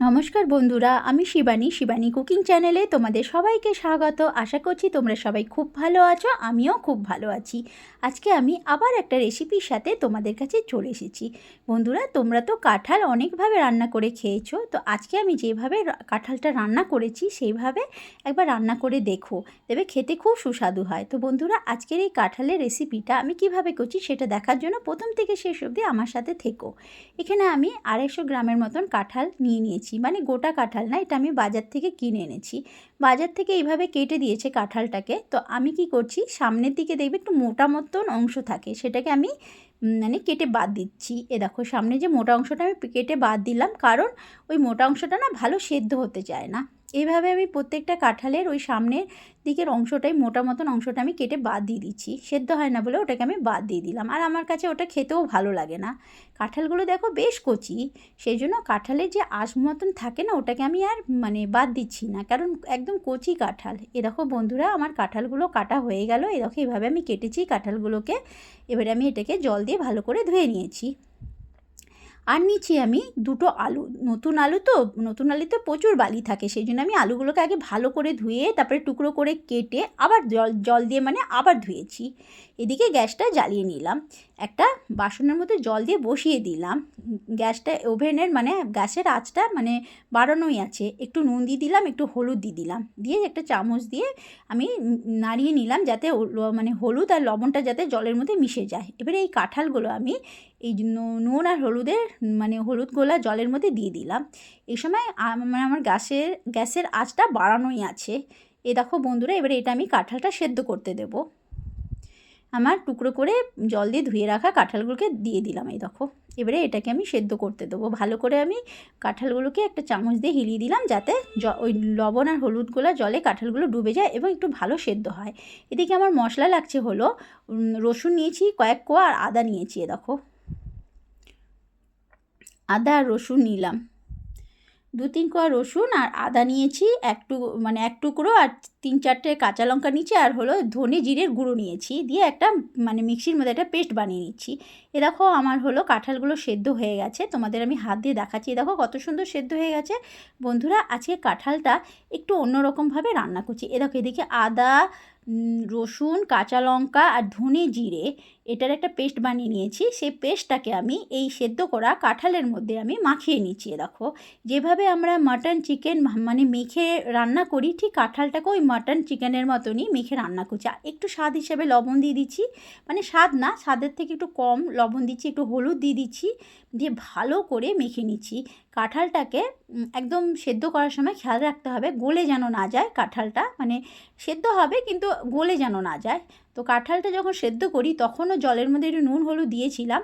নমস্কার বন্ধুরা, আমি শিবানী শিবানী কুকিং চ্যানেলে তোমাদের সবাইকে স্বাগত। আশা করছি তোমরা সবাই খুব ভালো আছো, আমিও খুব ভালো আছি। আজকে আমি আবার একটা রেসিপির সাথে তোমাদের কাছে চলে এসেছি। বন্ধুরা, তোমরা তো কাঁঠাল অনেকভাবে রান্না করে খেয়েছো, তো আজকে আমি যেভাবে কাঁঠালটা রান্না করেছি সেইভাবে একবার রান্না করে দেখো দেবে খেতে খুব সুস্বাদু হয়। তো বন্ধুরা, আজকের এই কাঁঠালের রেসিপিটা আমি কীভাবে করছি সেটা দেখার জন্য প্রথম থেকে শেষ অবধি আমার সাথে থেকো। এখানে আমি আড়াইশো গ্রামের মতন কাঁঠাল নিয়ে নিয়েছি। মানে গোটা কাঁঠাল না, এটা আমি বাজার থেকে কিনে এনেছি। বাজার থেকে এইভাবে কেটে দিয়েছে কাঁঠালটাকে। তো আমি কি করছি, সামনের দিকে দেখবে একটু মোটা মতন অংশ থাকে, সেটাকে আমি মানে কেটে বাদ দিচ্ছি। এ দেখো, সামনে যে মোটা অংশটা আমি কেটে বাদ দিলাম, কারণ ওই মোটা অংশটা না ভালো সেদ্ধ হতে চায় না। এইভাবে আমি প্রত্যেকটা কাঁঠালের ওই সামনের দিকের অংশটাই, মোটা মতন অংশটা আমি কেটে বাদ দিয়ে দিচ্ছি। সেদ্ধ হয় না বলে ওটাকে আমি বাদ দিয়ে দিলাম। আর আমার কাছে ওটা খেতেও ভালো লাগে না। কাঁঠালগুলো দেখো বেশ কচি সেই জন্য কাঁঠালের যে আঁশ মতন থাকে না, ওটাকে আমি আর মানে বাদ দিচ্ছি না। কারণ একদম কচি কাঁঠাল। এ দেখো বন্ধুরা, আমার কাঁঠালগুলো কাটা হয়ে গেল। এ দেখো এভাবে আমি কেটেছি কাঁঠালগুলোকে। এবারে আমি এটাকে জল দিয়ে ভালো করে ধুয়ে নিয়েছি। আর নিচে আমি দুটো আলু, নতুন আলু তো, নতুন আলুতে প্রচুর বালি থাকে, সেই জন্য আমি আলুগুলোকে আগে ভালো করে ধুয়ে তারপরে টুকরো করে কেটে আবার জল জল দিয়ে মানে আবার ধুয়েছি। এদিকে গ্যাসটা জ্বালিয়ে নিলাম। একটা বাসনের মধ্যে জল দিয়ে বসিয়ে দিলাম। গ্যাসটা ওভেনের মানে গ্যাসের আঁচটা মানে বাড়ানোই আছে। একটু নুন দিয়ে দিলাম, একটু হলুদ দিয়ে দিলাম। দিয়ে একটা চামচ দিয়ে আমি নাড়িয়ে নিলাম যাতে মানে হলুদ আর লবণটা যাতে জলের মধ্যে মিশে যায়। এবারে এই কাঁঠালগুলো আমি এই নুন আর হলুদের মানে হলুদ গোলা জলের মধ্যে দিয়ে দিলাম। এই সময় মানে আমার গ্যাসের গ্যাসের আঁচটা বাড়ানোই আছে। এ দেখো বন্ধুরা, এবারে এটা আমি কাঁঠালটা সেদ্ধ করতে দেবো। আমার টুকরো করে জল দিয়ে ধুয়ে রাখা কাঁঠালগুলোকে দিয়ে দিলাম, এই দেখো। এবারে এটাকে আমি সেদ্ধ করতে দেবো। ভালো করে আমি কাঁঠালগুলোকে একটা চামচ দিয়ে হিলিয়ে দিলাম, যাতে জ- ওই লবণ আর হলুদগুলো জলে কাঁঠালগুলো ডুবে যায় এবং একটু ভালো সেদ্ধ হয়। এদিকে আমার মশলা লাগছে হলো রসুন নিয়েছি, কয়েক কোয়া, আর আদা নিয়েছি, এ দেখো। আদা, রসুন নিলাম। দু তিন কোয়া রসুন আর আদা নিয়েছি একটু মানে এক টুকরো আর তিন চারটে কাঁচা লঙ্কা নিয়েছি আর হলো ধনে জিরের গুঁড়ো নিয়েছি। দিয়ে একটা মানে মিক্সির মধ্যে একটা পেস্ট বানিয়ে নিচ্ছি। এ দেখো আমার হলো কাঁঠালগুলো সেদ্ধ হয়ে গেছে, তোমাদের আমি হাত দিয়ে দেখাচ্ছি। এ দেখো কত সুন্দর সেদ্ধ হয়ে গেছে। বন্ধুরা, আজকে কাঁঠালটা একটু অন্যরকমভাবে রান্না করছি। এ দেখো এদিকে আদা রসুন, কাঁচা লঙ্কা আর ধনে জিরে, এটার একটা পেস্ট বানিয়ে নিয়েছি। সেই পেস্টটাকে আমি এই সেদ্ধ করা কাঁঠালের মধ্যে আমি মাখিয়ে নিচ্ছি দেখো। যেভাবে আমরা মাটন চিকেন মানে মেখে রান্না করি, ঠিক কাঁঠালটাকে ওই মাটন চিকেনের মতনই মেখে রান্না করছি। একটু স্বাদ হিসেবে লবণ দিয়ে দিচ্ছি। মানে স্বাদ না, স্বাদের থেকে একটু কম লবণ দিচ্ছি, একটু হলুদ দিয়ে দিচ্ছি, দিয়ে ভালো করে মেখে নিচ্ছি। কাঁঠালটাকে একদম সেদ্ধ করার সময় খেয়াল রাখতে হবে, গলে যেন না যায় কাঁঠালটা। মানে সেদ্ধ হবে, কিন্তু গলে যেন না যায়। তো কাঁঠালটা যখন সেদ্ধ করি, তখনও জলের মধ্যে একটু নুন, হলুদ দিয়েছিলাম।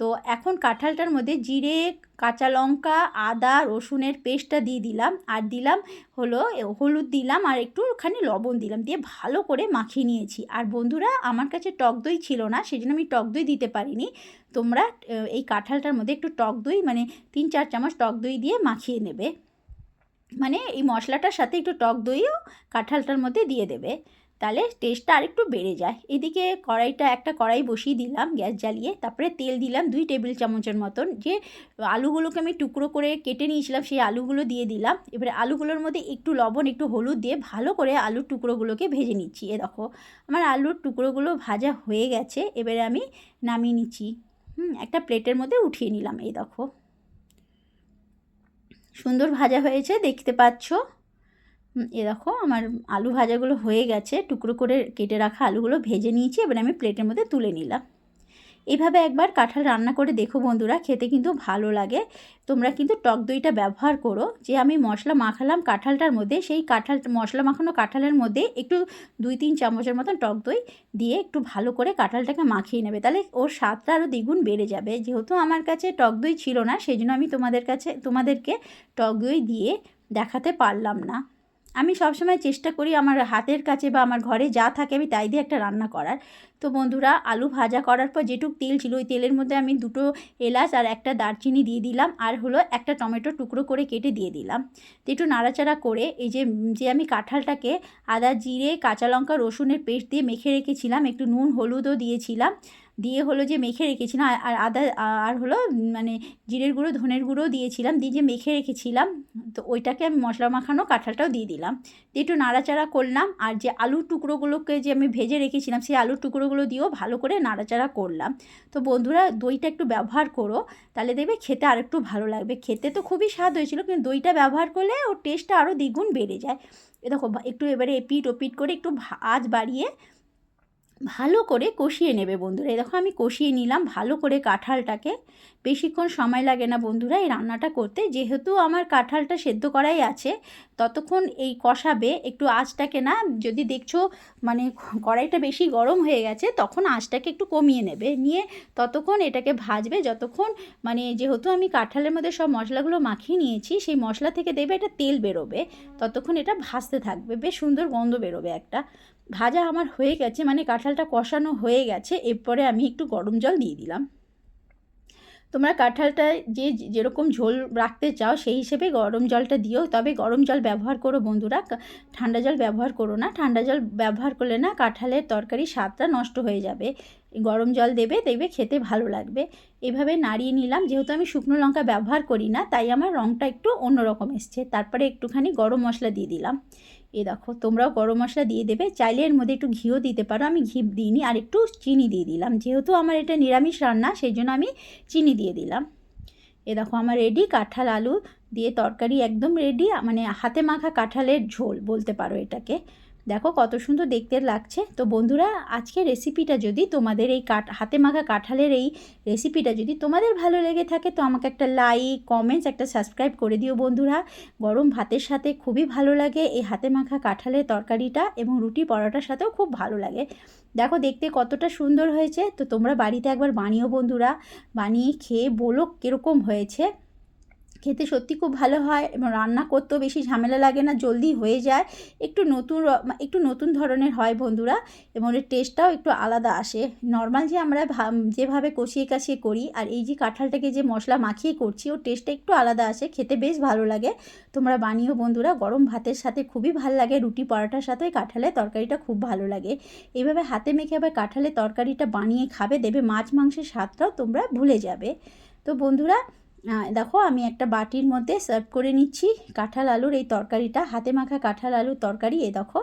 তো এখন কাঁঠালটার মধ্যে জিরে, কাঁচা লঙ্কা, আদা, রসুনের পেস্টটা দিয়ে দিলাম। আর দিলাম হলো হলুদ দিলাম আর একটুখানি লবণ দিলাম। দিয়ে ভালো করে মাখিয়ে নিয়েছি। আর বন্ধুরা, আমার কাছে টক দই ছিল না সেই জন্য আমি টক দই দিতে পারিনি। তোমরা এই কাঁঠালটার মধ্যে একটু টক দই মানে তিন, চার চামচ টক দই দিয়ে মাখিয়ে নেবে। মানে এই মশলাটার সাথে একটু টক দইও কাঁঠালটার মধ্যে দিয়ে দেবে। তাহলে টেস্টটা আরেকটু বেড়ে যায়। এদিকে কড়াইটা, একটা কড়াই বসিয়ে দিলাম গ্যাস জ্বালিয়ে, তারপরে তেল দিলাম দুই টেবিল চামচের মতন। যে আলুগুলোকে আমি টুকরো করে কেটে নিয়েছিলাম, সেই আলুগুলো দিয়ে দিলাম। এবারে আলুগুলোর মধ্যে একটু লবণ, একটু হলুদ দিয়ে ভালো করে আলুর টুকরোগুলোকে ভেজে নিচ্ছি। এ দেখো, আমার আলুর টুকরোগুলো ভাজা হয়ে গেছে। এবারে আমি নামিয়ে নিচ্ছি। হুম, একটা প্লেটের মধ্যে উঠিয়ে নিলাম। এই দেখো। সুন্দর ভাজা হয়েছে, দেখতে পাচ্ছ? এ দেখো, আমার আলু ভাজাগুলো হয়ে গেছে। টুকরো করে কেটে রাখা আলুগুলো ভেজে নিয়েছি, এবার আমি প্লেটের মধ্যে তুলে নিলাম। এইভাবে একবার কাঁঠাল রান্না করে দেখো বন্ধুরা, খেতে কিন্তু ভালো লাগে। তোমরা কিন্তু টক দইটা ব্যবহার করো। যে আমি মশলা মাখালাম কাঁঠালটার মধ্যে, সেই কাঁঠাল, মশলা মাখানো কাঁঠালের মধ্যে একটু দুই তিন চামচের মতন টক দই দিয়ে একটু ভালো করে কাঁঠালটাকে মাখিয়ে নেবে। তাহলে ওর স্বাদটা আরও দ্বিগুণ বেড়ে যাবে। যেহেতু আমার কাছে টক দই ছিল না সেই জন্য আমি তোমাদের কাছে, তোমাদেরকে টক দই দিয়ে দেখাতে পারলাম না। আমি সবসময় চেষ্টা করি আমার হাতের কাছে বা আমার ঘরে যা থাকে আমি তাই দিয়ে একটা রান্না করার। তো বন্ধুরা, আলু ভাজা করার পর যেটুক তেল ছিল, ওই তেলের মধ্যে আমি দুটো এলাচ আর একটা দারচিনি দিয়ে দিলাম আর হলো একটা টমেটো টুকরো করে কেটে দিয়ে দিলাম। তো একটু নাড়াচাড়া করে এই যে যে আমি কাঁঠালটাকে আদা, জিরে, কাঁচা লঙ্কা, রসুনের পেস্ট দিয়ে মেখে রেখেছিলাম, একটু নুন, হলুদও দিয়েছিলাম। দিয়ে হলো যে মেখে রেখেছিলাম আর আদা, আর হলো মানে জিরের গুঁড়ো, ধনের গুঁড়োও দিয়েছিলাম, দিয়ে যে মেখে রেখেছিলাম, তো ওইটাকে আমি মশলা মাখানো কাঁঠালটাও দিয়ে দিলাম। দিয়ে একটু নাড়াচাড়া করলাম আর যে আলুর টুকরোগুলোকে যে আমি ভেজে রেখেছিলাম, সেই আলুর টুকরোগুলো দিয়েও ভালো করে নাড়াচাড়া করলাম। তো বন্ধুরা, দইটা একটু ব্যবহার করো, তাহলে দেখবে খেতে আর একটু ভালো লাগবে। খেতে তো খুবই স্বাদ হয়েছিল, কিন্তু দইটা ব্যবহার করলে ওর টেস্টটা আরও দ্বিগুণ বেড়ে যায়। এ দেখো, একটু এবারে এপিট ওপিট করে একটু আজ বাড়িয়ে ভালো করে কষিয়ে নেবে বন্ধুরা। এই দেখো আমি কষিয়ে নিলাম ভালো করে কাঁঠালটাকে। বেশিক্ষণ সময় লাগে না বন্ধুরা এই রান্নাটা করতে। যেহেতু আমার কাঁঠালটা সেদ্ধ করাই আছে, ততক্ষণ এই কষাবে। একটু আঁচটাকে না, যদি দেখছ মানে কড়াইটা বেশি গরম হয়ে গেছে, তখন আঁচটাকে একটু কমিয়ে নেবে। নিয়ে ততক্ষণ এটাকে ভাজবে। যতক্ষণ মানে যেহেতু আমি কাঁঠালের মধ্যে সব মশলাগুলো মাখিয়ে নিয়েছি, সেই মশলা থেকে দেবে এটা তেল বেরোবে। ততক্ষণ এটা ভাজতে থাকবে। বেশ সুন্দর গন্ধ বেরোবে একটা। ভাজা আমার হয়ে গেছে মানে কাঁঠালটা কষানো হয়ে গেছে, এরপরে আমি একটু গরম জল দিয়ে দিলাম। তোমরা কাঁঠালটা যে যেরকম ঝোল রাখতে চাও সেই হিসেবে গরম জলটা দিও, তবে গরম জল ব্যবহার করো বন্ধুরা ঠান্ডা জল ব্যবহার করো না, ঠান্ডা জল ব্যবহার করলে না কাঁঠালের তরকারি স্বাদটা নষ্ট হয়ে যাবে। গরম জল দেবে, দেখবে খেতে ভালো লাগবে। এভাবে নাড়িয়ে নিলাম, যেহেতু আমি শুকনো লঙ্কা ব্যবহার করি না, তাই আমার রঙটা একটু অন্যরকম এসছে, তারপরে একটুখানি গরম মশলা দিয়ে দিলাম। এ দেখো, তোমরাও গরম মশলা দিয়ে দেবে। চাইলে এর মধ্যে একটু ঘিও দিতে পারো। আমি ঘি দিইনি, আর একটু চিনি দিয়ে দিলাম। যেহেতু আমার এটা নিরামিষ রান্না, সেই জন্য আমি চিনি দিয়ে দিলাম। এ দেখো, আমার রেডি কাঁঠাল আলু দিয়ে তরকারি একদম রেডি মানে হাতে মাখা কাঁঠালের ঝোল বলতে পারো এটাকে। দেখো কত সুন্দর দেখতে লাগছে। তো বন্ধুরা আজকে রেসিপিটা যদি তোমাদের এই কাঠ হাতে মাখা কাঁঠালের এই রেসিপিটা যদি তোমাদের ভালো লেগে থাকে, তো আমাকে একটা লাইক কমেন্টস একটা সাবস্ক্রাইব করে দিও বন্ধুরা। গরম ভাতের সাথে খুবই ভালো লাগে এই হাতে মাখা কাঁঠালের তরকারিটা এবং রুটি পরোটার সাথেও খুব ভালো লাগে। দেখো দেখতে কতটা সুন্দর হয়েছে। তো তোমরা বাড়িতে একবার বানিও বন্ধুরা। বানিয়ে খেয়ে বলো কীরকম হয়েছে। খেতে সত্যি খুব ভালো হয় এবং রান্না করতেও বেশি ঝামেলা লাগে না, জলদি হয়ে যায়। একটু নতুন একটু নতুন ধরনের হয় বন্ধুরা এবং এর টেস্টটাও একটু আলাদা আসে। নর্মাল যে আমরা যেভাবে কষিয়ে কাশিয়ে করি আর এই যে কাঁঠালটাকে যে মশলা মাখিয়ে করছি, ওর টেস্টটা একটু আলাদা আসে, খেতে বেশ ভালো লাগে। তোমরা বানিও বন্ধুরা, গরম ভাতের সাথে খুবই ভালো লাগে, রুটি পরোটার সাথে কাঁঠালের তরকারিটা খুব ভালো লাগে। এইভাবে হাতে মেখে আবার কাঁঠালের তরকারিটা বানিয়ে খাবে, দেবে মাছ মাংসের স্বাদটাও তোমরা ভুলে যাবে। তো বন্ধুরা দেখো আমি একটা বাটির মধ্যে সার্ভ করে নিচ্ছি। কাঁঠাল আলুর এই তরকারিটা, হাতে মাখা কাঁঠাল আলুর তরকারি, এ দেখো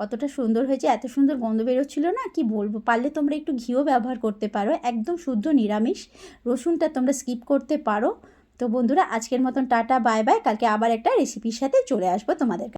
কতটা সুন্দর হয়েছে। এত সুন্দর গন্ধ বেরোচ্ছিল না? কি বলব? পারলে তোমরা একটু ঘিও ব্যবহার করতে পারো, একদম শুদ্ধ নিরামিষ। রসুনটা তোমরা স্কিপ করতে পারো। তো বন্ধুরা, আজকের মতন টাটা বাই বাই কালকে আবার একটা রেসিপির সাথে চলে আসব তোমাদের